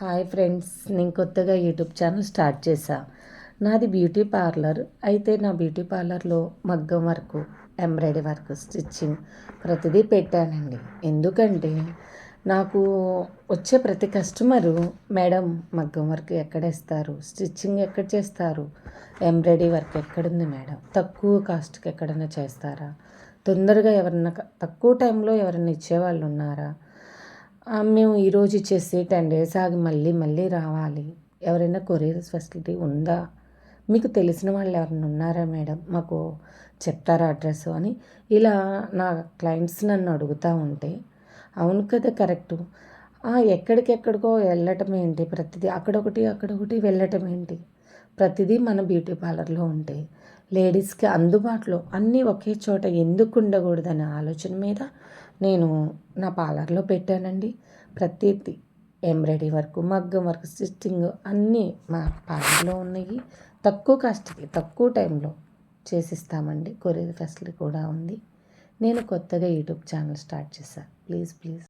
Hi friends నేను కొత్తగా YouTube channel start చేశా. నాది బ్యూటీ పార్లర్. అయితే నా బ్యూటీ పార్లర్లో మగ్గం వర్క్ ఎంబ్రాయిడరీ వర్క్ స్టిచ్చింగ్ ప్రతిదీ పెట్టానండి. ఎందుకంటే నాకు వచ్చే ప్రతి కస్టమరు మేడం మగ్గం వర్క్ ఎక్కడ ఇస్తారు స్టిచ్చింగ్ ఎక్కడ చేస్తారు? ఎంబ్రాయిడరీ వర్క్ ఎక్కడుంది మేడం? తక్కువ కాస్ట్కి ఎక్కడైనా చేస్తారా? తొందరగా ఎవరన్నా తక్కువ టైంలో ఎవరైనా ఇచ్చేవాళ్ళు ఉన్నారా? మేము ఈరోజు చేసి టెన్ డేస్ ఆగి మళ్ళీ మళ్ళీ రావాలి. ఎవరైనా కొరియర్ ఫెసిలిటీ ఉందా? మీకు తెలిసిన వాళ్ళు ఎవరైనా ఉన్నారా మేడం? మాకు చెప్తారా అడ్రస్ అని? ఇలా నా క్లయింట్స్ నన్ను అడుగుతూ ఉంటే అవును కదా కరెక్టు ఎక్కడికెక్కడికో వెళ్ళటం ఏంటి ప్రతిదీ? అక్కడొకటి అక్కడొకటి వెళ్ళటం ఏంటి? ప్రతిదీ మన బ్యూటీ పార్లర్లో ఉంటే లేడీస్కి అందుబాటులో అన్నీ ఒకే చోట ఎందుకు ఉండకూడదనే ఆలోచన మీద నేను నా పార్లర్లో పెట్టానండి. ప్రతిదీ ఎంబ్రాయిడరీ వర్క్ మగ్గం వర్క్ స్టిచ్చింగ్ అన్నీ మా పార్లర్లో ఉన్నాయి. తక్కువ కాస్ట్కి తక్కువ టైంలో చేసిస్తామండి. కొరియర్ ఫెసిలిటీ కూడా ఉంది. నేను కొత్తగా యూట్యూబ్ ఛానల్ స్టార్ట్ చేశాను ప్లీజ్ ప్లీజ్.